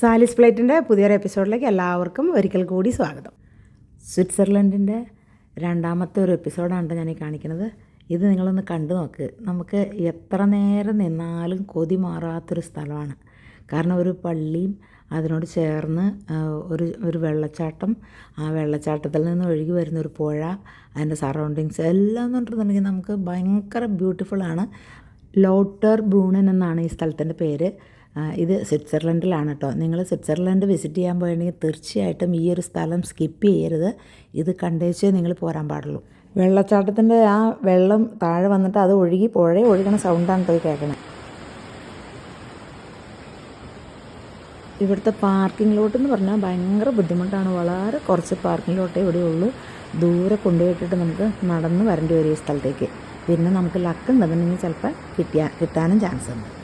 സാലിസ് പ്ലേറ്റിന്റെ പുതിയൊരു എപ്പിസോഡിലേക്ക് എല്ലാവർക്കും ഒരിക്കൽ കൂടി സ്വാഗതം. സ്വിറ്റ്സർലൻഡിന്റെ രണ്ടാമത്തെ ഒരു എപ്പിസോഡാണ് ഞാൻ ഈ കാണിക്കുന്നത്. ഇത് നിങ്ങളൊന്ന് കണ്ടു നോക്ക്. നമുക്ക് എത്ര നേരം നിന്നാലും കൊതി മാറാത്തൊരു സ്ഥലമാണ്. കാരണം ഒരു പള്ളിയും അതിനോട് ചേർന്ന് ഒരു ഒരു വെള്ളച്ചാട്ടം ആ വെള്ളച്ചാട്ടത്തിൽ നിന്ന് ഒഴുകി വരുന്ന ഒരു പുഴ അതിന്റെ സറൗണ്ടിങ്സ് എല്ലാം എന്ന് പറഞ്ഞിട്ടുണ്ടെങ്കിൽ നമുക്ക് ഭയങ്കര ബ്യൂട്ടിഫുള്ളാണ് ലോട്ടർ ബ്രൂണൻ എന്നാണ് ഈ സ്ഥലത്തിന്റെ പേര്. ഇത് സ്വിറ്റ്സർലൻഡിലാണ് കേട്ടോ നിങ്ങൾ സ്വിറ്റ്സർലൻഡ് വിസിറ്റ് ചെയ്യാൻ പോയിട്ടുണ്ടെങ്കിൽ തീർച്ചയായിട്ടും ഈ ഒരു സ്ഥലം സ്കിപ്പ് ചെയ്യരുത്. ഇത് കണ്ടേച്ചേ നിങ്ങൾ പോരാൻ പാടുള്ളൂ. വെള്ളച്ചാട്ടത്തിന്റെ ആ വെള്ളം താഴെ വന്നിട്ട് അത് ഒഴുകി പുഴ ഒഴുകണ സൗണ്ടാണ് പോയി കേൾക്കണേ. ഇവിടുത്തെ പാർക്കിംഗ് ലോട്ട് എന്ന് പറഞ്ഞാൽ ഭയങ്കര ബുദ്ധിമുട്ടാണ്. വളരെ കുറച്ച് പാർക്കിംഗ് ലോട്ടേ ഇവിടെ ഉള്ളൂ. ദൂരെ കൊണ്ടുപോയിട്ടിട്ട് നമുക്ക് നടന്ന് വരേണ്ടി വരും ഈ സ്ഥലത്തേക്ക്. പിന്നെ നമുക്ക് ലക്ക് ഉണ്ടെന്നുണ്ടെങ്കിൽ ചിലപ്പോൾ കിട്ടിയാ കിട്ടാനും ചാൻസ് ഉണ്ട്.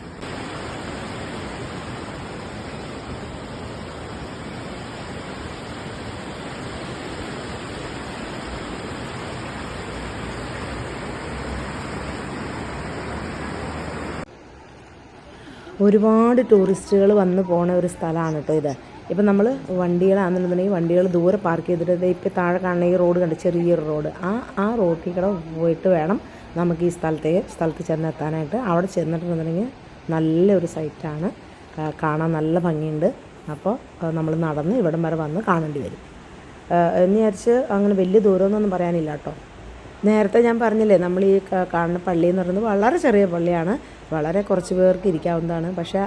ഒരുപാട് ടൂറിസ്റ്റുകൾ വന്ന് പോണ ഒരു സ്ഥലമാണ് കേട്ടോ ഇത്. ഇപ്പം നമ്മൾ വണ്ടികളാണെന്നുണ്ടെന്നുണ്ടെങ്കിൽ വണ്ടികൾ ദൂരെ പാർക്ക് ചെയ്തിട്ട് ഇപ്പം താഴെ കാണുന്ന ഈ റോഡ് കണ്ട് ചെറിയൊരു റോഡ്. ആ ആ റോഡിൽ കൂടെ പോയിട്ട് വേണം നമുക്ക് ഈ സ്ഥലത്തേക്ക് സ്ഥലത്ത് ചെന്നെത്താനായിട്ട്. അവിടെ ചെന്നിട്ടുണ്ടെന്നുണ്ടെങ്കിൽ നല്ലൊരു സൈറ്റാണ്. കാണാൻ നല്ല ഭംഗിയുണ്ട്. അപ്പോൾ നമ്മൾ നടന്ന് ഇവിടം വരെ വന്ന് കാണേണ്ടി വരും. എന്ന് വിചാരിച്ച് അങ്ങനെ വലിയ ദൂരമൊന്നും പറയാനില്ല കേട്ടോ. നേരത്തെ ഞാൻ പറഞ്ഞില്ലേ നമ്മൾ ഈ കാണുന്ന പള്ളി എന്ന് പറയുന്നത് വളരെ ചെറിയ പള്ളിയാണ്. വളരെ കുറച്ച് പേർക്ക് ഇരിക്കാവുന്നതാണ്. പക്ഷേ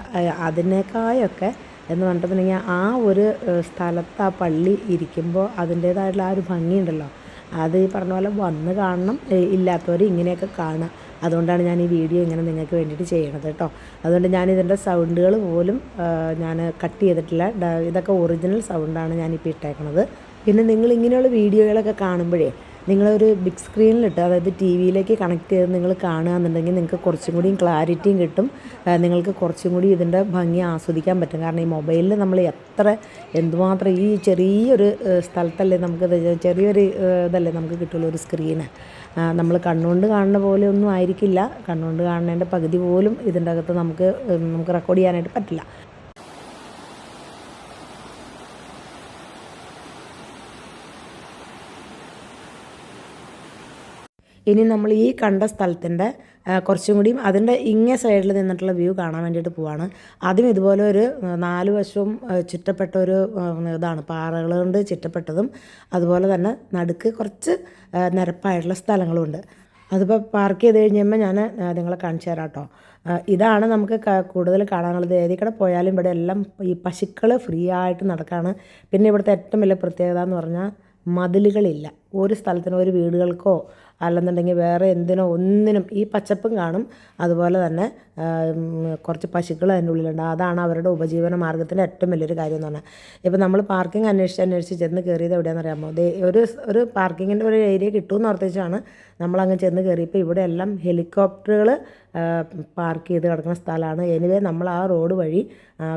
അതിനേക്കായൊക്കെ എന്ന് പറഞ്ഞിട്ടുണ്ടെങ്കിൽ ആ ഒരു സ്ഥലത്ത് ആ പള്ളി ഇരിക്കുമ്പോൾ അതിന്റേതായിട്ടുള്ള ആ ഒരു ഭംഗിയുണ്ടല്ലോ. അത് ഈ പറഞ്ഞ പോലെ വന്ന് കാണണം ഇല്ലാത്തവർ ഇങ്ങനെയൊക്കെ കാണുക. അതുകൊണ്ടാണ് ഞാൻ ഈ വീഡിയോ ഇങ്ങനെ നിങ്ങൾക്ക് വേണ്ടിയിട്ട് ചെയ്യണത് കേട്ടോ. അതുകൊണ്ട് ഞാൻ ഇതിന്റെ സൗണ്ടുകൾ പോലും ഞാൻ കട്ട് ചെയ്തിട്ടില്ല. ഇതൊക്കെ ഒറിജിനൽ സൗണ്ടാണ് ഞാനിപ്പോൾ ഇട്ടേക്കണത്. പിന്നെ നിങ്ങൾ ഇങ്ങനെയുള്ള വീഡിയോകളൊക്കെ കാണുമ്പോഴേ നിങ്ങളൊരു ബിഗ് സ്ക്രീനിലിട്ട് അതായത് ടി വിയിലേക്ക് കണക്ട് ചെയ്ത് നിങ്ങൾ കാണുകയെന്നുണ്ടെങ്കിൽ നിങ്ങൾക്ക് കുറച്ചും കൂടിയും ക്ലാരിറ്റിയും കിട്ടും. നിങ്ങൾക്ക് കുറച്ചും കൂടി ഇതിന്റെ ഭംഗി ആസ്വദിക്കാൻ പറ്റും. കാരണം ഈ മൊബൈലിൽ നമ്മൾ എത്ര എന്തുമാത്രം ഈ ചെറിയൊരു സ്ഥലത്തല്ലേ നമുക്ക് ചെറിയൊരു ഇതല്ലേ നമുക്ക് കിട്ടുള്ളൂ ഒരു സ്ക്രീന് നമ്മൾ കണ്ണുകൊണ്ട് കാണുന്ന പോലെ ഒന്നും ആയിരിക്കില്ല. കണ്ണുകൊണ്ട് കാണുന്നതിന്റെ പകുതി പോലും ഇതിന്റെ അകത്ത് നമുക്ക് നമുക്ക് റെക്കോർഡ് ചെയ്യാനായിട്ട് പറ്റില്ല. ഇനി നമ്മൾ ഈ കണ്ട സ്ഥലത്തിന്റെ കുറച്ചും കൂടിയും അതിന്റെ ഇങ്ങേ സൈഡിൽ നിന്നിട്ടുള്ള വ്യൂ കാണാൻ വേണ്ടിയിട്ട് പോവാണ്. അതും ഇതുപോലെ ഒരു നാല് വശവും ചുറ്റപ്പെട്ട ഒരു ഇതാണ്. പാറകൾ കൊണ്ട് ചുറ്റപ്പെട്ടതും അതുപോലെ തന്നെ നടുക്ക് കുറച്ച് നിരപ്പായിട്ടുള്ള സ്ഥലങ്ങളുമുണ്ട് അതിപ്പോൾ പാർക്ക് ചെയ്ത് കഴിഞ്ഞുമ്പോൾ ഞാൻ നിങ്ങളെ കാണിച്ചു തരാം കേട്ടോ. ഇതാണ് നമുക്ക് കൂടുതൽ കാണാനുള്ളത്. ഏതിൽ കൂടെ പോയാലും ഇവിടെ എല്ലാം ഈ പശുക്കൾ ഫ്രീ ആയിട്ട് നടക്കുകയാണ് പിന്നെ ഇവിടുത്തെ ഏറ്റവും വലിയ പ്രത്യേകത എന്ന് പറഞ്ഞാൽ മതിലുകളില്ല. ഒരു സ്ഥലത്തിനും ഒരു വീടുകൾക്കോ അല്ലെന്നുണ്ടെങ്കിൽ വേറെ എന്തിനോ ഒന്നിനും ഈ പച്ചപ്പും കാണും. അതുപോലെ തന്നെ കുറച്ച് പശുക്കൾ അതിന്റെ ഉള്ളിലുണ്ട്. അതാണ് അവരുടെ ഉപജീവന മാർഗത്തിന്റെ ഏറ്റവും വലിയൊരു കാര്യം എന്ന് പറഞ്ഞാൽ. ഇപ്പം നമ്മൾ പാർക്കിംഗ് അന്വേഷിച്ച് അന്വേഷിച്ച് ചെന്ന് കയറിയത് എവിടെയാണെന്ന് അറിയാമോ? ഒരു ഒരു പാർക്കിങ്ങിന്റെ ഒരു ഏരിയ കിട്ടുമെന്ന് ഓർത്തിച്ചാണ് നമ്മളങ്ങ് ചെന്ന് കയറിയപ്പോൾ ഇവിടെ എല്ലാം ഹെലികോപ്റ്ററുകൾ പാർക്ക് ചെയ്ത് കിടക്കുന്ന സ്ഥലമാണ്. എനിവേ നമ്മൾ ആ റോഡ് വഴി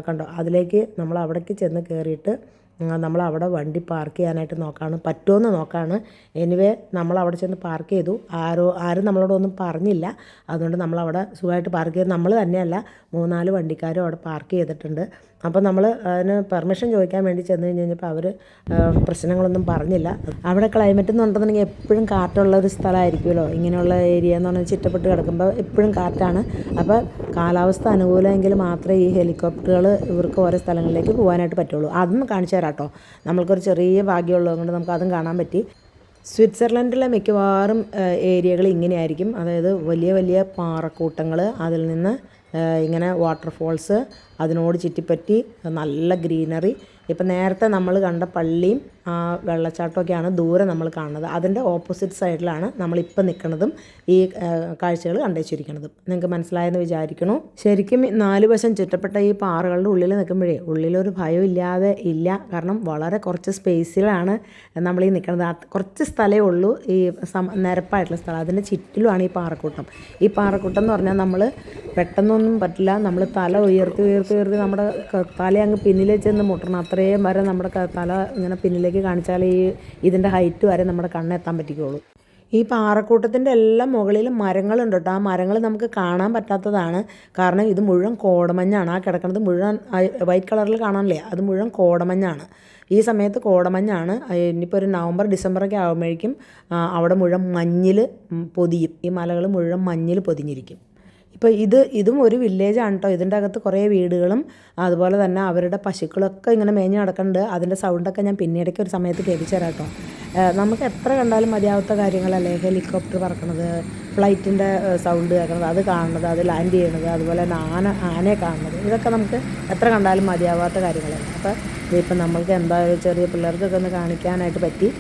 കണ്ടോ? അതിലേക്ക് നമ്മൾ അവിടേക്ക് ചെന്ന് കയറിയിട്ട് നമ്മൾ അവിടെ വണ്ടി പാർക്ക് ചെയ്യാനായിട്ട് നോക്കാണ്. പറ്റുമെന്ന് നോക്കാണ്. എനിവേ നമ്മൾ അവിടെ ചെന്ന് പാർക്ക് ചെയ്തു. ആരോ ആരും നമ്മളോടൊന്നും പറഞ്ഞില്ല. അതുകൊണ്ട് നമ്മളവിടെ സുഖമായിട്ട് പാർക്ക് ചെയ്ത് നമ്മൾ തന്നെയല്ല മൂന്നാൽ വണ്ടിക്കാരും അവിടെ പാർക്ക് ചെയ്തിട്ടുണ്ട്. അപ്പോൾ നമ്മൾ അതിന് പെർമിഷൻ ചോദിക്കാൻ വേണ്ടി ചെന്ന് കഴിഞ്ഞ് കഴിഞ്ഞപ്പോൾ അവർ പ്രശ്നങ്ങളൊന്നും പറഞ്ഞില്ല. അവിടെ ക്ലൈമറ്റ് എന്ന് പറഞ്ഞിട്ടുണ്ടെങ്കിൽ എപ്പോഴും കാറ്റുള്ള ഒരു സ്ഥലമായിരിക്കുമല്ലോ. ഇങ്ങനെയുള്ള ഏരിയ എന്ന് പറഞ്ഞാൽ ചുറ്റപ്പെട്ട് കിടക്കുമ്പോൾ എപ്പോഴും കാറ്റാണ്. അപ്പോൾ കാലാവസ്ഥ അനുകൂലമെങ്കിൽ മാത്രമേ ഈ ഹെലികോപ്റ്ററുകൾ ഇവർക്ക് ഓരോ സ്ഥലങ്ങളിലേക്ക് പോകാനായിട്ട് പറ്റുള്ളൂ. അതൊന്നും കാണിച്ചു തരാം. കേട്ടോ. നമ്മൾക്കൊരു ചെറിയ ഭാഗ്യമുള്ളത് കൊണ്ട് നമുക്ക് അതും കാണാൻ പറ്റി. സ്വിറ്റ്സർലൻഡിലെ മിക്കവാറും ഏരിയകൾ ഇങ്ങനെയായിരിക്കും. അതായത് വലിയ വലിയ പാറക്കൂട്ടങ്ങൾ അതിൽ നിന്ന് ഇങ്ങനെ വാട്ടർഫോൾസ് അതിനോട് ചുറ്റിപ്പറ്റി നല്ല ഗ്രീനറി. ഇപ്പം നേരത്തെ നമ്മൾ കണ്ട പള്ളിയും വെള്ളച്ചാട്ടമൊക്കെയാണ് ദൂരെ നമ്മൾ കാണുന്നത്. അതിന്റെ ഓപ്പോസിറ്റ് സൈഡിലാണ് നമ്മളിപ്പോൾ നിൽക്കുന്നതും ഈ കാഴ്ചകൾ കണ്ടുവച്ചിരിക്കുന്നതും നിങ്ങൾക്ക് മനസ്സിലായെന്ന് വിചാരിക്കുന്നു. ശരിക്കും നാല് വശം ചുറ്റപ്പെട്ട ഈ പാറകളുടെ ഉള്ളിൽ നിൽക്കുമ്പോഴേ ഉള്ളിലൊരു ഭയം ഇല്ലാതെ ഇല്ല. കാരണം വളരെ കുറച്ച് സ്പേസിലാണ് നമ്മൾ ഈ നിൽക്കുന്നത്. കുറച്ച് സ്ഥലമേ ഉള്ളൂ ഈ സം നിരപ്പായിട്ടുള്ള സ്ഥലം. അതിന്റെ ചുറ്റിലുമാണ് ഈ പാറക്കൂട്ടം. ഈ പാറക്കൂട്ടം എന്ന് പറഞ്ഞാൽ നമ്മൾ പെട്ടെന്നൊന്നും പറ്റില്ല. നമ്മൾ തല ഉയർത്തി ഉയർത്തി ഉയർത്തി നമ്മുടെ തല അങ്ങ് പിന്നിലേക്ക് ചെന്ന് മുട്ടണം. അത്രയും വരെ നമ്മുടെ തല ഇങ്ങനെ പിന്നിലേക്ക് കാണിച്ചാൽ ഈ ഇതിന്റെ ഹൈറ്റ് വരെ നമ്മുടെ കണ്ണെത്താൻ പറ്റിക്കുള്ളൂ ഈ പാറക്കൂട്ടത്തിന്റെ എല്ലാം മുകളിൽ മരങ്ങളുണ്ട് കേട്ടോ. ആ മരങ്ങൾ നമുക്ക് കാണാൻ പറ്റാത്തതാണ്. കാരണം ഇത് മുഴുവൻ കോടമഞ്ഞാണ്. ആ കിടക്കുന്നത് മുഴുവൻ വൈറ്റ് കളറിൽ കാണാനില്ലേ? അത് മുഴുവൻ കോടമഞ്ഞാണ്. ഈ സമയത്ത് കോടമഞ്ഞാണ്. ഇനിയിപ്പോൾ ഒരു നവംബർ ഡിസംബറൊക്കെ ആകുമ്പോഴേക്കും അവിടെ മുഴുവൻ മഞ്ഞിൽ പൊതിയും. ഈ മലകൾ മുഴുവൻ മഞ്ഞിൽ പൊതിഞ്ഞിരിക്കും. ഇപ്പോൾ ഇത് ഇതും ഒരു വില്ലേജാണ് കേട്ടോ ഇതിന്റെ അകത്ത് കുറേ വീടുകളും അതുപോലെ തന്നെ അവരുടെ പശുക്കളൊക്കെ ഇങ്ങനെ മേഞ്ഞ് നടക്കുന്നുണ്ട് അതിന്റെ സൗണ്ടൊക്കെ ഞാൻ പിന്നീടൊക്കെ ഒരു സമയത്ത് കേൾപ്പിച്ചു തരാം കേട്ടോ നമുക്ക് എത്ര കണ്ടാലും മതിയാവാത്ത കാര്യങ്ങളല്ലേ ഹെലികോപ്റ്റർ പറക്കണത് ഫ്ലൈറ്റിന്റെ സൗണ്ട് കേൾക്കുന്നത് അത് കാണുന്നത് അത് ലാൻഡ് ചെയ്യണത് അതുപോലെ തന്നെ ആന ആനയെ കാണുന്നത് ഇതൊക്കെ നമുക്ക് എത്ര കണ്ടാലും മതിയാവാത്ത കാര്യങ്ങളല്ലേ. അപ്പോൾ ഇതിപ്പോൾ നമ്മൾക്ക് എന്താ ചെറിയ പിള്ളേർക്കൊക്കെ ഒന്ന് കാണിക്കാനായിട്ട് പറ്റി.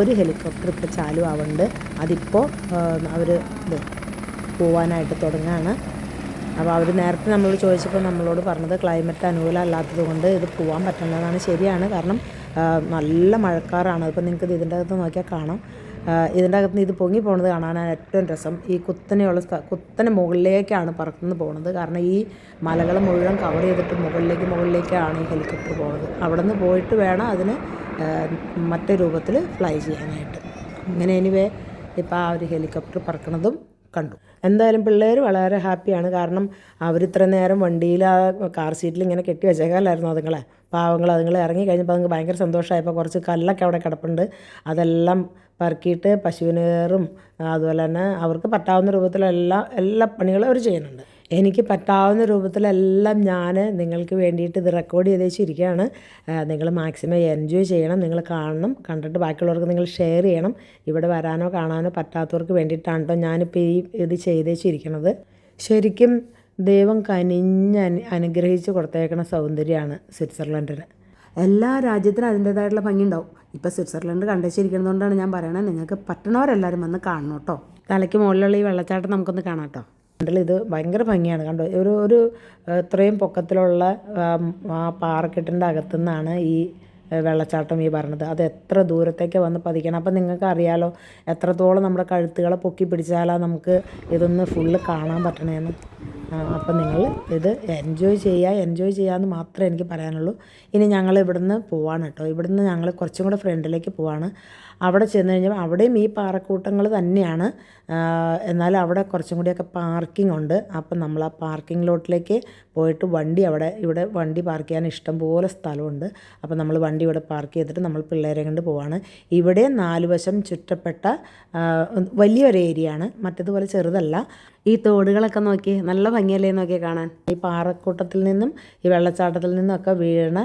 ഒരു ഹെലികോപ്റ്റർ ഇപ്പോൾ ചാലു ആവുന്നുണ്ട് അതിപ്പോൾ അവർ പോവാനായിട്ട് തുടങ്ങുകയാണ് അപ്പോൾ അവർ നേരത്തെ നമ്മൾ ചോദിച്ചപ്പോൾ നമ്മളോട് പറഞ്ഞത് ക്ലൈമറ്റ് അനുകൂലമല്ലാത്തത് കൊണ്ട് ഇത് പോകാൻ പറ്റുന്നതാണ് ശരിയാണ്. കാരണം നല്ല മഴക്കാറാണ്. ഇപ്പോൾ നിങ്ങൾക്ക് ഇത് ഇതിന്റെ അകത്ത് നോക്കിയാൽ കാണാം. ഇതിന്റെ അകത്ത് നിന്ന് ഇത് പൊങ്ങി പോകുന്നത് കാണാനാണ് ഏറ്റവും രസം. ഈ കുത്തനെയുള്ള സ്ഥ കുത്തനെ മുകളിലേക്കാണ് പറക്കുന്നു പോകുന്നത് കാരണം ഈ മലകൾ മുഴുവൻ കവർ ചെയ്തിട്ട് മുകളിലേക്ക് മുകളിലേക്കാണ് ഈ ഹെലികോപ്റ്റർ പോകുന്നത് അവിടെ നിന്ന് പോയിട്ട് വേണം അതിന് മറ്റേ രൂപത്തിൽ ഫ്ലൈ ചെയ്യാനായിട്ട്. അങ്ങനെ എനിവേ ഇപ്പോൾ ആ ഒരു ഹെലികോപ്റ്റർ പറക്കണതും കണ്ടു. എന്തായാലും പിള്ളേർ വളരെ ഹാപ്പിയാണ്. കാരണം അവർ ഇത്ര നേരം വണ്ടിയിൽ ആ കാർ സീറ്റിൽ ഇങ്ങനെ കെട്ടി വെച്ചേക്കാലായിരുന്നു അതുങ്ങളെ. പാവങ്ങൾ അതുങ്ങൾ ഇറങ്ങി കഴിഞ്ഞപ്പോൾ അതുങ്ങൾക്ക് ഭയങ്കര സന്തോഷമായപ്പോൾ കുറച്ച് കല്ലൊക്കെ അവിടെ കിടപ്പുണ്ട്. അതെല്ലാം പറക്കിയിട്ട് പശുവിനേറും അതുപോലെ തന്നെ അവർക്ക് പറ്റാവുന്ന രൂപത്തിലെല്ലാം എല്ലാ പണികളും അവർ ചെയ്യുന്നുണ്ട്. എനിക്ക് പറ്റാവുന്ന രൂപത്തിലെല്ലാം ഞാൻ നിങ്ങൾക്ക് വേണ്ടിയിട്ട് ഇത് റെക്കോർഡ് ചെയ്ത് വെച്ചിരിക്കുകയാണ്. നിങ്ങൾ മാക്സിമം എൻജോയ് ചെയ്യണം നിങ്ങൾ കാണണം കണ്ടിട്ട് ബാക്കിയുള്ളവർക്ക് നിങ്ങൾ ഷെയർ ചെയ്യണം. ഇവിടെ വരാനോ കാണാനോ പറ്റാത്തവർക്ക് വേണ്ടിയിട്ടാണ് കേട്ടോ ഞാനിപ്പോൾ ഈ ഇത് ചെയ്ത് വെച്ചിരിക്കുന്നത്. ശരിക്കും ദൈവം കനിഞ്ഞ അനു അനുഗ്രഹിച്ച് കൊടുത്തേക്കുന്ന സൗന്ദര്യമാണ് സ്വിറ്റ്സർലൻഡിന്. എല്ലാ രാജ്യത്തിനും അതിന്റേതായിട്ടുള്ള ഭംഗി ഉണ്ടാവും ഇപ്പോൾ സ്വിറ്റ്സർലൻഡ് കണ്ടുവച്ചിരിക്കുന്നതുകൊണ്ടാണ് ഞാൻ പറയണത്. നിങ്ങൾക്ക് പറ്റണവരെല്ലാവരും വന്ന് കാണണം കേട്ടോ തലയ്ക്ക് മുകളിലുള്ള ഈ വെള്ളച്ചാട്ടം നമുക്കൊന്ന് കാണാം കേട്ടോ കണ്ടില്ല. ഇത് ഭയങ്കര ഭംഗിയാണ്. കണ്ടോ? ഒരു ഒരു ഇത്രയും പൊക്കത്തിലുള്ള ആം, പാറക്കെട്ടിന്റെ അകത്തുനിന്നാണ് ഈ വെള്ളച്ചാട്ടം ഈ പറഞ്ഞത്. അത് എത്ര ദൂരത്തേക്ക് വന്ന് പതിക്കണം? അപ്പം നിങ്ങൾക്ക് അറിയാലോ എത്രത്തോളം നമ്മുടെ കഴുത്തുകളെ പൊക്കി പിടിച്ചാലാ നമുക്ക് ഇതൊന്ന് ഫുള്ള് കാണാൻ പറ്റണേന്ന്. അപ്പം നിങ്ങൾ ഇത് എൻജോയ് ചെയ്യുക എൻജോയ് ചെയ്യാമെന്ന് മാത്രമേ എനിക്ക് പറയാനുള്ളൂ. ഇനി ഞങ്ങൾ ഇവിടുന്ന് പോവാണ് കേട്ടോ. ഇവിടുന്ന് ഞങ്ങൾ കുറച്ചും കൂടെ ഫ്രണ്ടിലേക്ക് പോവാണ്. അവിടെ ചെന്ന് കഴിഞ്ഞാൽ അവിടെയും ഈ പാറക്കൂട്ടങ്ങൾ തന്നെയാണ്. എന്നാൽ അവിടെ കുറച്ചും കൂടിയൊക്കെ പാർക്കിംഗ് ഉണ്ട്. അപ്പം നമ്മൾ ആ പാർക്കിംഗ് ലോട്ടിലേക്ക് പോയിട്ട് വണ്ടി അവിടെ ഇവിടെ വണ്ടി പാർക്ക് ചെയ്യാൻ ഇഷ്ടംപോലെ സ്ഥലമുണ്ട്. അപ്പം നമ്മൾ വണ്ടി ഇവിടെ പാർക്ക് ചെയ്തിട്ട് നമ്മൾ പിള്ളേരെ കൊണ്ട് പോവാണ്. ഇവിടെ നാല് വശം ചുറ്റപ്പെട്ട വലിയൊരു ഏരിയ ആണ് മറ്റേതുപോലെ ചെറുതല്ല. ഈ തോടുകളൊക്കെ നോക്കി നല്ല ഭംഗിയല്ലേ നോക്കി കാണാൻ? ഈ പാറക്കൂട്ടത്തിൽ നിന്നും ഈ വെള്ളച്ചാട്ടത്തിൽ നിന്നും ഒക്കെ വീണ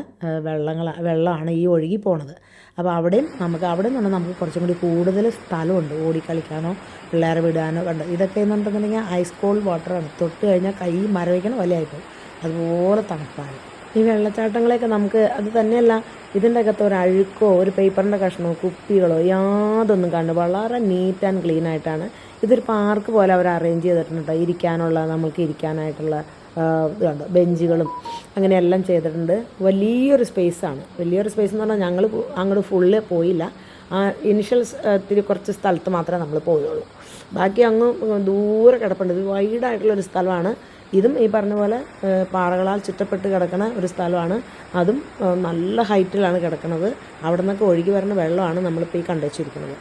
വെള്ളങ്ങൾ വെള്ളമാണ് ഈ ഒഴുകി പോണത്. അപ്പോൾ അവിടെയും നമുക്ക് അവിടെ നിന്ന് നമുക്ക് കുറച്ചും കൂടി കൂടുതൽ സ്ഥലമുണ്ട്. ഓടിക്കളിക്കാനോ പിള്ളേരെ വിടാനോ കണ്ട് ഇതൊക്കെ എന്നുണ്ടെന്നുണ്ടെങ്കിൽ ഐസ് കോൾഡ് വാട്ടറാണ് തൊട്ട് കഴിഞ്ഞാൽ കൈ മരവിക്കണ പോലെയായിപ്പോൾ അതുപോലെ തണുപ്പാണ്. ഈ വെള്ളച്ചാട്ടങ്ങളെയൊക്കെ നമുക്ക് അത് തന്നെയല്ല ഇതിന്റെ അകത്ത് ഒരു അഴുക്കോ ഒരു പേപ്പറിന്റെ കഷ്ണമോ കുപ്പികളോ യാതൊന്നും കണ്ടു വളരെ നീറ്റ് ആൻഡ് ക്ലീൻ ആയിട്ടാണ്. ഇതൊരു പാർക്ക് പോലെ അവർ അറേഞ്ച് ചെയ്തിട്ടുണ്ട്. ഇരിക്കാനുള്ള നമുക്ക് ഇരിക്കാനായിട്ടുള്ള ആ, ഇത് കണ്ടോ ബെഞ്ചുകളും അങ്ങനെയെല്ലാം ചെയ്തിട്ടുണ്ട്. വലിയൊരു സ്പേസാണ് വലിയൊരു സ്പേസ് എന്ന് പറഞ്ഞാൽ ഞങ്ങൾ അങ്ങോട്ട് ഫുള്ള് പോയില്ല. ആ ഇനിഷ്യൽ ഇത്തിരി കുറച്ച് സ്ഥലത്ത് മാത്രമേ നമ്മൾ പോയുള്ളൂ. ബാക്കി അങ്ങ് ദൂരെ കിടപ്പുണ്ട്. ഇത് വൈഡായിട്ടുള്ളൊരു സ്ഥലമാണ്. ഇതും ഈ പറഞ്ഞ പോലെ പാറകളാൽ ചുറ്റപ്പെട്ട് കിടക്കുന്ന ഒരു സ്ഥലമാണ്. അതും നല്ല ഹൈറ്റിലാണ് കിടക്കുന്നത് അവിടെ നിന്നൊക്കെ ഒഴുകി വരുന്ന വെള്ളമാണ് നമ്മളിപ്പോൾ ഈ കണ്ടുവച്ചിരിക്കുന്നത്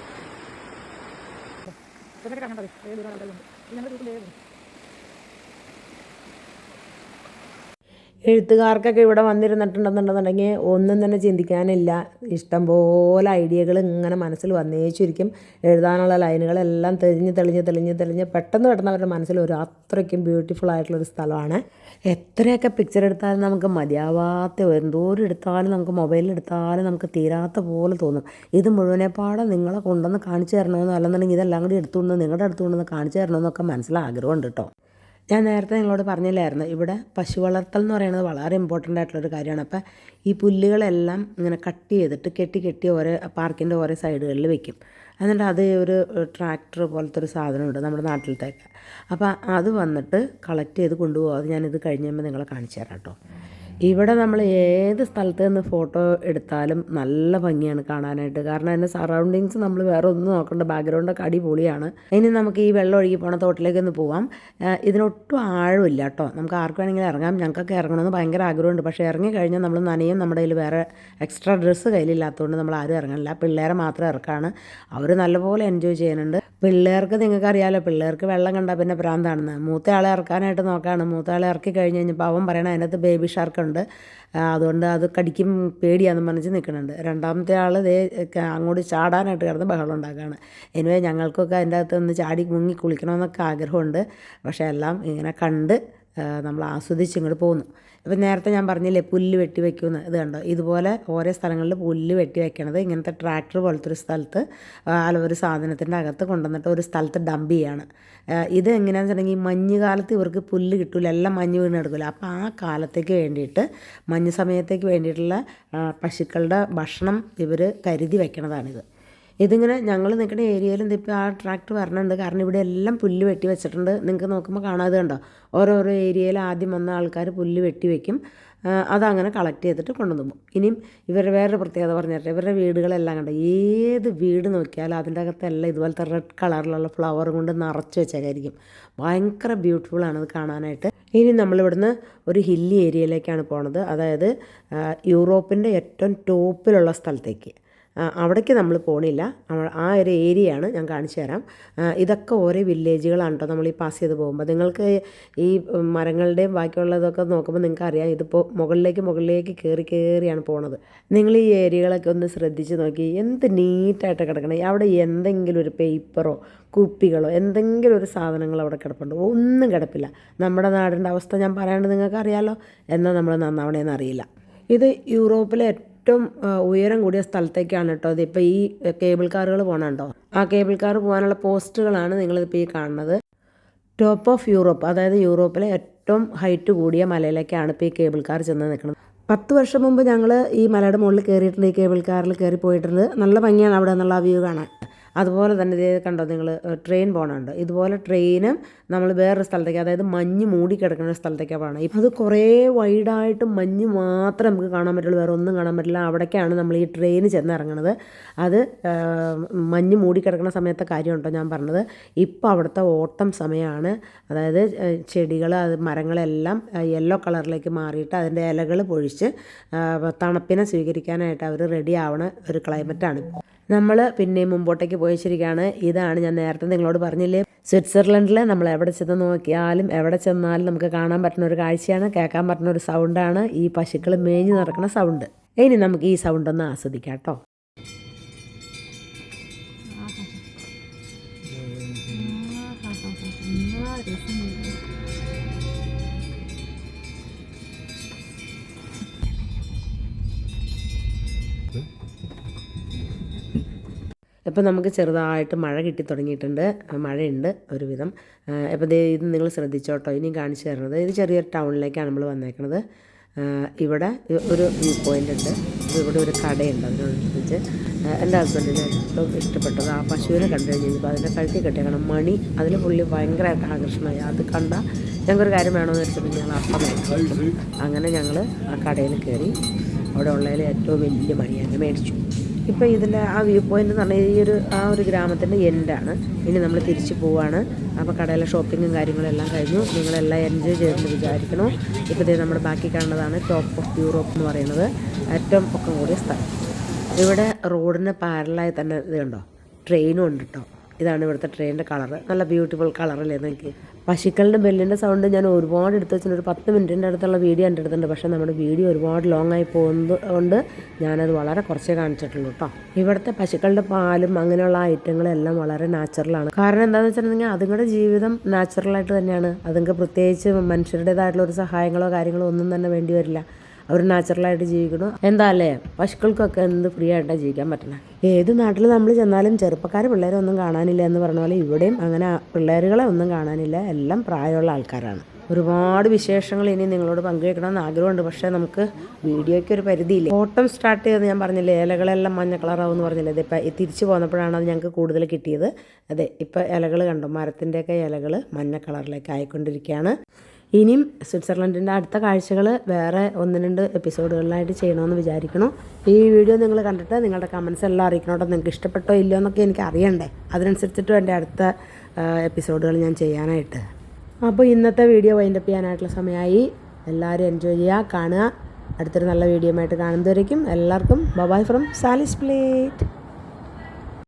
എഴുത്തുകാർക്കൊക്കെ ഇവിടെ വന്നിരുന്നിട്ടുണ്ടെന്നുണ്ടെന്നുണ്ടെങ്കിൽ ഒന്നും തന്നെ ചിന്തിക്കാനില്ല. ഇഷ്ടംപോലെ ഐഡിയകൾ ഇങ്ങനെ മനസ്സിൽ വന്നേച്ചിരിക്കും എഴുതാനുള്ള ലൈനുകളെല്ലാം തെളിഞ്ഞ് തെളിഞ്ഞ് തെളിഞ്ഞ് തെളിഞ്ഞ് പെട്ടെന്ന് പെട്ടെന്ന് അവരുടെ മനസ്സിൽ ഒരു അത്രയ്ക്കും ബ്യൂട്ടിഫുൾ ആയിട്ടുള്ളൊരു സ്ഥലമാണ്. എത്രയൊക്കെ പിക്ചർ എടുത്താലും നമുക്ക് മതിയാവാത്ത എന്തോരം എടുത്താലും നമുക്ക് മൊബൈലിൽ എടുത്താലും നമുക്ക് തീരാത്ത പോലെ തോന്നും. ഇത് മുഴുവനെപ്പാടെ നിങ്ങളെ കൊണ്ടുവന്ന് കാണിച്ചു തരണമെന്നോ അല്ലെന്നുണ്ടെങ്കിൽ ഇതെല്ലാം കൂടി എടുത്തുകൊണ്ട് നിങ്ങളുടെ അടുത്തുകൊണ്ടുവന്ന് കാണിച്ചു തരണമെന്നൊക്കെ മനസ്സിൽ ആഗ്രഹമുണ്ട് കേട്ടോ. ഞാൻ നേരത്തെ നിങ്ങളോട് പറഞ്ഞില്ലായിരുന്നു. ഇവിടെ പശു വളർത്തൽ എന്ന് പറയുന്നത് വളരെ ഇമ്പോർട്ടന്റ് ആയിട്ടുള്ളൊരു കാര്യമാണ്. അപ്പോൾ ഈ പുല്ലുകളെല്ലാം ഇങ്ങനെ കട്ട് ചെയ്തിട്ട് കെട്ടി കെട്ടി ഓരോ പാർക്കിന്റെ ഓരോ സൈഡുകളിൽ വെക്കും. എന്നിട്ട് അത് ഒരു ട്രാക്ടർ പോലത്തെ ഒരു സാധനമുണ്ട് നമ്മുടെ നാട്ടിലത്തേക്ക്. അപ്പോൾ അത് വന്നിട്ട് കളക്ട് ചെയ്ത് കൊണ്ടുപോകും. അത് ഞാനിത് കഴിഞ്ഞ് നിങ്ങളെ കാണിച്ചു തരാം കേട്ടോ. ഇവിടെ നമ്മൾ ഏത് സ്ഥലത്ത് നിന്ന് ഫോട്ടോ എടുത്താലും നല്ല ഭംഗിയാണ് കാണാനായിട്ട്. കാരണം അതിന്റെ സറൗണ്ടിങ്സ് നമ്മൾ വേറെ ഒന്നും നോക്കേണ്ട. ബാക്ക്ഗ്രൗണ്ടൊക്കെ അടിപൊളിയാണ്. ഇനി നമുക്ക് ഈ വെള്ളം ഒഴുകി പോണ തോട്ടിലേക്ക് ഒന്ന് പോവാം. ഇതിനൊട്ടും ആഴമില്ല കേട്ടോ. നമുക്ക് ആർക്ക് വേണമെങ്കിലും ഇറങ്ങാം. ഞങ്ങൾക്കൊക്കെ ഇറങ്ങണമെന്ന് ഭയങ്കര ആഗ്രഹമുണ്ട്. പക്ഷേ ഇറങ്ങി കഴിഞ്ഞാൽ നമ്മൾ നനയും. നമ്മുടെ കയ്യിൽ വേറെ എക്സ്ട്രാ ഡ്രസ്സ് കയ്യിലില്ലാത്തതുകൊണ്ട് നമ്മൾ ആരും ഇറങ്ങണില്ല. പിള്ളേരെ മാത്രം ഇറക്കാണ്. അവർ നല്ലപോലെ എൻജോയ് ചെയ്യുന്നുണ്ട്. പിള്ളേർക്ക് നിങ്ങൾക്ക് അറിയാമല്ലോ പിള്ളേർക്ക് വെള്ളം കണ്ടാൽ പിന്നെ ഭ്രാന്താണെന്ന്. മൂത്ത ആളെ ഇറക്കാനായിട്ട് നോക്കുകയാണ് മൂത്ത ആളെ ഇറക്കി കഴിഞ്ഞ് കഴിഞ്ഞപ്പോൾ അവൻ പറയണ അതിനകത്ത് ബേബി ഷാർക്ക് ഉണ്ട്. ആ, അതുകൊണ്ട് അത് കടിക്കും പേടിയാണെന്ന് പറഞ്ഞ് നിൽക്കുന്നുണ്ട് രണ്ടാമത്തെ ആൾ ദേ അങ്ങോട്ട് ചാടാനായിട്ട് കിടന്ന് ബഹളം ഉണ്ടാക്കുകയാണ് എനിവേ ഞങ്ങൾക്കൊക്കെ അതിന്റെ അകത്ത് ഒന്ന് ചാടി മുങ്ങി കുളിക്കണമെന്നൊക്കെ ആഗ്രഹമുണ്ട്. പക്ഷേ എല്ലാം ഇങ്ങനെ കണ്ട് നമ്മൾ ആസ്വദിച്ച് ഇങ്ങോട്ട് പോകുന്നു. ഇപ്പം നേരത്തെ ഞാൻ പറഞ്ഞില്ലേ പുല്ല് വെട്ടി വെക്കുമെന്ന്. ഇത് കണ്ടോ? ഇതുപോലെ ഓരോ സ്ഥലങ്ങളിൽ പുല്ല് വെട്ടി വെക്കണത് ഇങ്ങനത്തെ ട്രാക്ടർ പോലത്തെ ഒരു സ്ഥലത്ത് അല്ല ഒരു സാധനത്തിന്റെ അകത്ത് കൊണ്ടുവന്നിട്ട് ഒരു സ്ഥലത്ത് ഡംപ് ചെയ്യാണ്. ഇത് എങ്ങനെയാണെന്ന് വെച്ചിട്ടുണ്ടെങ്കിൽ മഞ്ഞ് കാലത്ത് ഇവർക്ക് പുല്ല് കിട്ടില്ല എല്ലാം മഞ്ഞ് വീണ് എടുക്കില്ല അപ്പോൾ ആ കാലത്തേക്ക് വേണ്ടിയിട്ട് മഞ്ഞ് സമയത്തേക്ക് വേണ്ടിയിട്ടുള്ള പശുക്കളുടെ ഭക്ഷണം ഇവർ കരുതി വെക്കണതാണിത്. ഇതിങ്ങനെ ഞങ്ങൾ നിൽക്കുന്ന ഏരിയയിലും ഇപ്പോൾ ആ ട്രാക്ടർ വരണുണ്ട്. കാരണം ഇവിടെ എല്ലാം പുല്ല് വെട്ടി വെച്ചിട്ടുണ്ട്. നിങ്ങൾക്ക് നോക്കുമ്പോൾ കാണാതെ കണ്ടോ? ഓരോരോ ഏരിയയിൽ ആദ്യം വന്ന ആൾക്കാർ പുല്ല് വെട്ടി വെക്കും. അതങ്ങനെ കളക്ട് ചെയ്തിട്ട് കൊണ്ടുവന്നു പോകും. ഇനിയും ഇവരുടെ വേറൊരു പ്രത്യേകത പറഞ്ഞിട്ട് ഇവരുടെ വീടുകളെല്ലാം കണ്ടോ? ഏത് വീട് നോക്കിയാലും അതിന്റെ അകത്തെല്ലാം ഇതുപോലത്തെ റെഡ് കളറിലുള്ള ഫ്ലവർ കൊണ്ട് നിറച്ച് വെച്ചേക്കായിരിക്കും. ഭയങ്കര ആണ് അത് കാണാനായിട്ട്. ഇനി നമ്മളിവിടുന്ന് ഒരു ഹില്ലി ഏരിയയിലേക്കാണ് പോണത്. അതായത് യൂറോപ്പിന്റെ ഏറ്റവും ടോപ്പിലുള്ള സ്ഥലത്തേക്ക്. അവിടേക്ക് നമ്മൾ പോണില്ല. ആ ഒരു ഏരിയയാണ് ഞാൻ കാണിച്ചു തരാം. ഇതൊക്കെ ഓരോ വില്ലേജുകളാണ് കേട്ടോ നമ്മൾ ഈ പാസ് ചെയ്ത് പോകുമ്പോൾ നിങ്ങൾക്ക് ഈ മരങ്ങളുടെയും ബാക്കിയുള്ളതൊക്കെ നോക്കുമ്പോൾ നിങ്ങൾക്ക് അറിയാം ഇതിപ്പോൾ മുകളിലേക്ക് മുകളിലേക്ക് കയറി കയറിയാണ് പോണത്. നിങ്ങൾ ഈ ഏരിയകളൊക്കെ ഒന്ന് ശ്രദ്ധിച്ച് നോക്കി എന്ത് നീറ്റായിട്ട് കിടക്കണം. അവിടെ എന്തെങ്കിലും ഒരു പേപ്പറോ കുപ്പികളോ എന്തെങ്കിലും ഒരു സാധനങ്ങൾ അവിടെ കിടപ്പുണ്ട്. ഒന്നും കിടപ്പില്ല. നമ്മുടെ നാടിന്റെ അവസ്ഥ ഞാൻ പറയാണ്ട് നിങ്ങൾക്ക് അറിയാലോ. എന്നാൽ നമ്മൾ നന്നാവണേന്ന് അറിയില്ല. ഇത് യൂറോപ്പിലെ ഏറ്റവും ഉയരം കൂടിയ സ്ഥലത്തേക്കാണ് കേട്ടോ ഇതിപ്പോൾ ഈ കേബിൾ കാറുകൾ പോകണുണ്ടോ ആ കേബിൾ കാർ പോകാനുള്ള പോസ്റ്റുകളാണ് നിങ്ങളിപ്പോൾ ഈ കാണുന്നത്. ടോപ്പ് ഓഫ് യൂറോപ്പ് അതായത് യൂറോപ്പിലെ ഏറ്റവും ഹൈറ്റ് കൂടിയ മലയിലേക്കാണ് ഇപ്പോൾ ഈ കേബിൾ കാർ ചെന്ന് നിൽക്കുന്നത്. പത്ത് വർഷം മുമ്പ് ഞങ്ങൾ ഈ മലയുടെ മുകളിൽ കയറിയിട്ടുണ്ട് ഈ കേബിൾ കാറിൽ കയറി പോയിട്ടുണ്ട്. നല്ല ഭംഗിയാണ് അവിടെ നിന്നുള്ള വ്യൂ കാണാൻ. അതുപോലെ തന്നെ ഇതേ കണ്ടോ നിങ്ങൾ ട്രെയിൻ പോകണുണ്ട് ഇതുപോലെ ട്രെയിനും നമ്മൾ വേറൊരു സ്ഥലത്തേക്ക് അതായത് മഞ്ഞ് മൂടി കിടക്കുന്ന ഒരു സ്ഥലത്തേക്കാണ് പോകണം ഇപ്പം അത് കുറേ വൈഡായിട്ട് മഞ്ഞ് മാത്രം നമുക്ക് കാണാൻ പറ്റുള്ളൂ. വേറെ ഒന്നും കാണാൻ പറ്റില്ല. അവിടേക്കാണ് നമ്മൾ ഈ ട്രെയിൻ ചെന്ന് ഇറങ്ങണത് അത് മഞ്ഞ് മൂടി കിടക്കുന്ന സമയത്തെ കാര്യമുണ്ടോ ഞാൻ പറഞ്ഞത്. ഇപ്പോൾ അവിടുത്തെ ഓട്ടം സമയമാണ് അതായത് ചെടികൾ അത് മരങ്ങളെല്ലാം യെല്ലോ കളറിലേക്ക് മാറിയിട്ട് അതിന്റെ ഇലകൾ പൊഴിച്ച് തണുപ്പിനെ സ്വീകരിക്കാനായിട്ട് അവർ റെഡി ആവണ ഒരു ക്ലൈമറ്റാണ് നമ്മൾ പിന്നെ മുമ്പോട്ടേക്ക് പോയിച്ചിരിക്കുകയാണ് ഇതാണ് ഞാൻ നേരത്തെ നിങ്ങളോട് പറഞ്ഞില്ലേ സ്വിറ്റ്സർലൻഡിൽ നമ്മൾ എവിടെ ചെന്ന് നോക്കിയാലും എവിടെ ചെന്നാലും നമുക്ക് കാണാൻ പറ്റുന്ന ഒരു കാഴ്ചയാണ് കേൾക്കാൻ പറ്റുന്ന ഒരു സൗണ്ടാണ് ഈ പശുക്കൾ മേഞ്ഞ് നടക്കുന്ന സൗണ്ട് ഇനി നമുക്ക് ഈ സൗണ്ട് ഒന്ന് ആസ്വദിക്കാം കേട്ടോ ഇപ്പം നമുക്ക് ചെറുതായിട്ട് മഴ കിട്ടി തുടങ്ങിയിട്ടുണ്ട്. മഴയുണ്ട് ഒരുവിധം. അപ്പം ദേ ഇത് നിങ്ങൾ ശ്രദ്ധിച്ചോട്ടോ. ഇനി കാണിച്ചു തരുന്നത് ഇത് ചെറിയൊരു ടൗണിലേക്കാണ് നമ്മൾ വന്നേക്കുന്നത് ഇവിടെ ഒരു വ്യൂ പോയിന്റ് ഉണ്ട്. ഇവിടെ ഒരു കടയുണ്ട് അതിനനുസരിച്ച് എന്റെ ഹസ്ബൻഡിന് ഏറ്റവും ഇഷ്ടപ്പെട്ടത് ആ പശുവിനെ കണ്ടു കഴിഞ്ഞ് കഴിഞ്ഞപ്പോൾ അതിന്റെ കഴുത്തി കെട്ടിയേക്കണം മണി. അതിൽ പുള്ളി ഭയങ്കരമായിട്ട് ആകർഷണമായി. അത് കണ്ട ഞങ്ങൾക്കൊരു കാര്യം വേണമെന്ന് വെച്ചിട്ട് ഞങ്ങൾ അപ്പം അങ്ങനെ ഞങ്ങൾ ആ കടയിൽ കയറി അവിടെ ഉള്ളതിൽ ഏറ്റവും വലിയ മണി അങ്ങനെ മേടിച്ചു. ഇപ്പോൾ ഇതിന്റെ ആ വ്യൂ പോയിന്റ് എന്ന് പറഞ്ഞാൽ ഈ ഒരു ആ ഒരു ഗ്രാമത്തിന്റെ എൻഡാണ് ഇനി നമ്മൾ തിരിച്ചു പോവാണ്. അപ്പോൾ കടയിലെ ഷോപ്പിങ്ങും കാര്യങ്ങളും എല്ലാം കഴിഞ്ഞു. നിങ്ങളെല്ലാം എൻജോയ് ചെയ്തെന്ന് വിചാരിക്കണം. ഇപ്പോൾ ഇത് നമ്മൾ ബാക്കി കാണുന്നതാണ് ടോപ്പ് ഓഫ് യൂറോപ്പ് എന്ന് പറയുന്നത്. ഏറ്റവും പൊക്കം കൂടിയ സ്ഥലം. ഇവിടെ റോഡിന് പാരലായി തന്നെ ഇത് കണ്ടോ? ട്രെയിനും ഉണ്ട് കേട്ടോ ഇതാണ് ഇവിടുത്തെ ട്രെയിനിന്റെ കളർ. നല്ല ബ്യൂട്ടിഫുൾ കളറല്ലേ നിങ്ങൾക്ക് പശുക്കളുടെ ബെല്ലിന്റെ സൗണ്ട് ഞാൻ ഒരുപാട് എടുത്ത് വെച്ചിട്ട് ഒരു പത്ത് മിനിറ്റിന്റെ അടുത്തുള്ള വീഡിയോ എന്റെ അടുത്തുണ്ട്. പക്ഷേ നമ്മുടെ വീഡിയോ ഒരുപാട് ലോങ് ആയി പോകുന്നത് കൊണ്ട് ഞാനത് വളരെ കുറച്ചേ കാണിച്ചിട്ടുള്ളൂ കേട്ടോ ഇവിടുത്തെ പശുക്കളുടെ പാലും അങ്ങനെയുള്ള ഐറ്റങ്ങളെല്ലാം വളരെ നാച്ചുറലാണ് കാരണം എന്താണെന്ന് വെച്ചിട്ടുണ്ടെങ്കിൽ അതുങ്ങളുടെ ജീവിതം നാച്ചുറലായിട്ട് തന്നെയാണ്. അതുങ്ങൾക്ക് പ്രത്യേകിച്ച് മനുഷ്യരുടേതായിട്ടുള്ള ഒരു സഹായങ്ങളോ കാര്യങ്ങളോ ഒന്നും തന്നെ വേണ്ടി വരില്ല. അവർ നാച്ചുറലായിട്ട് ജീവിക്കണം. എന്താ അല്ലേ? പശുക്കൾക്കൊക്കെ എന്ത് ഫ്രീ ആയിട്ടാണ് ജീവിക്കാൻ പറ്റണേ? ഏത് നാട്ടിൽ നമ്മൾ ചെന്നാലും ചെറുപ്പക്കാർ പിള്ളേരെ ഒന്നും കാണാനില്ല എന്ന് പറഞ്ഞ പോലെ ഇവിടെയും അങ്ങനെ പിള്ളേരുകളെ ഒന്നും കാണാനില്ല. എല്ലാം പ്രായമുള്ള ആൾക്കാരാണ്. ഒരുപാട് വിശേഷങ്ങൾ ഇനി നിങ്ങളോട് പങ്കുവെക്കണമെന്ന് ആഗ്രഹമുണ്ട്. പക്ഷേ നമുക്ക് വീഡിയോയ്ക്ക് ഒരു പരിധിയില്ല. ഓട്ടം സ്റ്റാർട്ട് ചെയ്ത് ഞാൻ പറഞ്ഞില്ലേ ഇലകളെല്ലാം മഞ്ഞ കളറാവും എന്ന് പറഞ്ഞില്ലേ? ഇതിപ്പോൾ തിരിച്ചു പോന്നപ്പോഴാണ് അത് ഞങ്ങൾക്ക് കൂടുതൽ കിട്ടിയത്. അതെ ഇപ്പോൾ ഇലകൾ കണ്ടു? മരത്തിന്റെയൊക്കെ ഇലകൾ മഞ്ഞ കളറിലേക്ക് ആയിക്കൊണ്ടിരിക്കുകയാണ്. ഇനിയും സ്വിറ്റ്സർലൻഡിന്റെ അടുത്ത കാഴ്ചകൾ വേറെ ഒന്ന് രണ്ട് എപ്പിസോഡുകളിലായിട്ട് ചെയ്യണമെന്ന് വിചാരിക്കണം. ഈ വീഡിയോ നിങ്ങൾ കണ്ടിട്ട് നിങ്ങളുടെ കമൻസ് എല്ലാം അറിയിക്കണം കേട്ടോ നിങ്ങൾക്ക് ഇഷ്ടപ്പെട്ടോ ഇല്ലയോ എന്നൊക്കെ എനിക്ക് അറിയണ്ടേ? അതിനനുസരിച്ചിട്ടും എന്റെ അടുത്ത എപ്പിസോഡുകൾ ഞാൻ ചെയ്യാനായിട്ട്. അപ്പോൾ ഇന്നത്തെ വീഡിയോ വൈൻഡപ്പ് ചെയ്യാനായിട്ടുള്ള സമയമായി എല്ലാവരും എൻജോയ് ചെയ്യുക കാണുക. അടുത്തൊരു നല്ല വീഡിയോ ആയിട്ട് കാണുന്നതായിരിക്കും എല്ലാവർക്കും ബബായ് ഫ്രം സാലിസ് പ്ലേറ്റ്